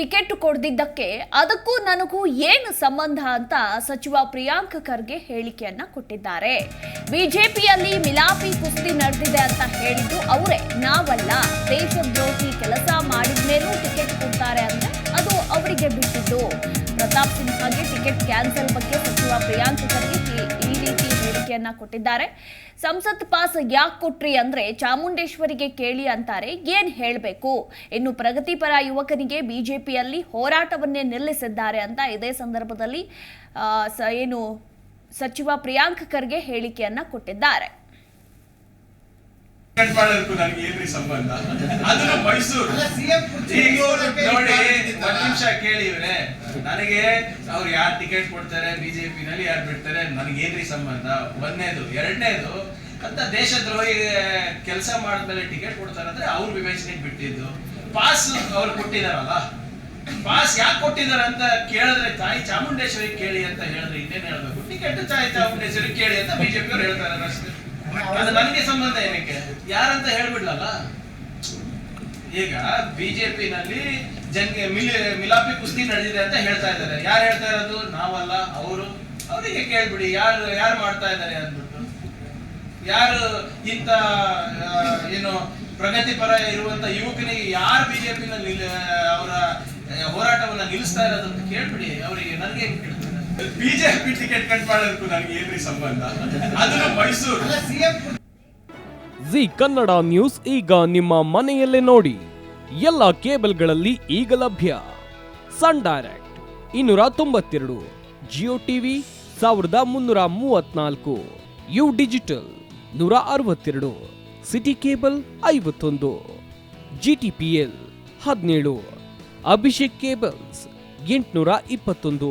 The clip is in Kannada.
ಟಿಕೆಟ್ ಕೊಡ್ದಿದ್ದಕ್ಕೆ ಅದಕ್ಕೂ ನನಗೂ ಏನು ಸಂಬಂಧ ಅಂತ ಸಚಿವ ಪ್ರಿಯಾಂಕ್ ಖರ್ಗೆ ಹೇಳಿಕೆಯನ್ನ ಕೊಟ್ಟಿದ್ದಾರೆ. ಬಿಜೆಪಿಯಲ್ಲಿ ಮಿಲಾಪಿ ಕುಸ್ತಿ ನಡೆದಿದೆ ಅಂತ ಹೇಳಿದ್ದು ಅವರೇ, ನಾವಲ್ಲ. ದೇಶದ್ರೋಹಿ ಕೆಲಸ ಮಾಡಿದ್ಮೇಲೂ ಟಿಕೆಟ್ ಕೊಡ್ತಾರೆ ಅಂದ್ರೆ ಅದು ಅವರಿಗೆ ಬಿಟ್ಟಿದ್ದು. ಪ್ರತಾಪ್ ಸಿನ್ಹಾಗೆ ಟಿಕೆಟ್ ಕ್ಯಾನ್ಸಲ್ ಬಗ್ಗೆ ಸಚಿವ ಪ್ರಿಯಾಂಕ್ ಖರ್ಗೆ ಈ- ರೀತಿ ಕೊಟ್ಟಿದ್ದಾರೆ. ಸಂಸತ್ ಪಾಸ್ ಯಾಕೆ ಕೊಟ್ರಿ ಅಂದ್ರೆ ಚಾಮುಂಡೇಶ್ವರಿಗೆ ಕೇಳಿ ಅಂತಾರೆ, ಏನ್ ಹೇಳಬೇಕು? ಇನ್ನು ಪ್ರಗತಿಪರ ಯುವಕನಿಗೆ ಬಿಜೆಪಿಯಲ್ಲಿ ಹೋರಾಟವನ್ನೇ ನಿಲ್ಲಿಸಿದ್ದಾರೆ ಅಂತ ಇದೇ ಸಂದರ್ಭದಲ್ಲಿ ಏನು ಸಚಿವ ಪ್ರಿಯಾಂಕ್ ಖರ್ಗೆ ಹೇಳಿಕೆಯನ್ನ ಕೊಟ್ಟಿದ್ದಾರೆ. ಕಟ್ ಮಾಡೋದಕ್ಕೂ ನನಗೆ ಏನ್ರಿ ಸಂಬಂಧ? ಅದನ್ನ ಮೈಸೂರು. ಈಗ ನೋಡಿ ಒಂದ್ ನಿಮಿಷ ಕೇಳಿ ಇವ್ರೆ. ನನಗೆ ಅವ್ರು ಯಾರು ಟಿಕೆಟ್ ಕೊಡ್ತಾರೆ ಬಿಜೆಪಿ ನಲ್ಲಿ ಯಾರು ಬಿಡ್ತಾರೆ ನನಗೆ ಏನ್ರಿ ಸಂಬಂಧ? ಒಂದನೇದು. ಎರಡನೇದು ಅಂತ ದೇಶದ್ರೋಹಿ ಕೆಲಸ ಮಾಡಿದ್ಮೇಲೆ ಟಿಕೆಟ್ ಕೊಡ್ತಾರೆ ಅಂದ್ರೆ ಅವ್ರ ವಿವೇಚನೆಗೆ ಬಿಟ್ಟಿದ್ದು. ಪಾಸ್ ಅವ್ರು ಕೊಟ್ಟಿದಾರಲ್ಲ. ಪಾಸ್ ಯಾಕೆ ಕೊಟ್ಟಿದ್ದಾರೆ ಅಂತ ಕೇಳಿದ್ರೆ ತಾಯಿ ಚಾಮುಂಡೇಶ್ವರಿ ಕೇಳಿ ಅಂತ ಹೇಳಿದ್ರೆ ಇನ್ನೇನ್ ಹೇಳ್ಬೇಕು? ಟಿಕೆಟ್ ತಾಯಿ ಚಾಮುಂಡೇಶ್ವರಿ ಕೇಳಿ ಅಂತ ಬಿಜೆಪಿ ಅವ್ರು ಹೇಳ್ತಾರೆ ಅಷ್ಟೇ. ಅದು ನನಗೆ ಸಂಬಂಧ ಏನಕ್ಕೆ? ಯಾರಂತ ಹೇಳ್ಬಿಡ್ಲಲ್ಲ? ಈಗ ಬಿಜೆಪಿ ನಲ್ಲಿ ಜನ್ಗೆ ಮಿಲಿ, ಮಿಲಾಪಿ ಕುಸ್ತಿ ನಡೆದಿದೆ ಅಂತ ಹೇಳ್ತಾ ಇದ್ದಾರೆ. ಯಾರು ಹೇಳ್ತಾ ಇರೋದು? ನಾವಲ್ಲ, ಅವರು. ಅವರಿಗೆ ಕೇಳ್ಬಿಡಿ, ಯಾರು ಯಾರು ಮಾಡ್ತಾ ಇದ್ದಾರೆ ಅಂದ್ಬಿಟ್ಟು. ಯಾರು ಇಂತ ಏನು ಪ್ರಗತಿಪರ ಇರುವಂತ ಯುವಕನಿಗೆ ಯಾರು ಬಿಜೆಪಿ ನಲ್ಲಿ ಅವರ ಹೋರಾಟವನ್ನ ನಿಲ್ಲಿಸ್ತಾ ಇರೋದು ಅಂತ ಕೇಳ್ಬಿಡಿ. ಅವರಿಗೆ ನನಗೆ ಬಿಜೆಪಿ ಟಿಕೆಟ್ ಕಟ್ ಮಾಡೋದಕ್ಕೂ ನನಗೆ ಏನ್ರಿ ಸಂಬಂಧ? ಅದನ್ನ ಮೈಸೂರು. ಜಿ ಕನ್ನಡ ನ್ಯೂಸ್ ಈಗ ನಿಮ್ಮ ಮನೆಯಲ್ಲೇ ನೋಡಿ. ಎಲ್ಲ ಕೇಬಲ್ಗಳಲ್ಲಿ ಈಗ ಲಭ್ಯ. ಸನ್ ಡೈರೆಕ್ಟ್ ಇನ್ನೂರ ತೊಂಬತ್ತೆರಡು ಜಿಯೋ ಟಿವಿ ಸಾವಿರದ ಮುನ್ನೂರ ಮೂವತ್ನಾಲ್ಕು ಯು ಡಿಜಿಟಲ್ ನೂರ ಅರವತ್ತೆರಡು ಸಿಟಿ ಕೇಬಲ್ ಐವತ್ತೊಂದು ಜಿ ಟಿ ಪಿ ಎಲ್ ಹದಿನೇಳು ಅಭಿಷೇಕ್ ಕೇಬಲ್ಸ್ ಎಂಟುನೂರ ಇಪ್ಪತ್ತೊಂದು.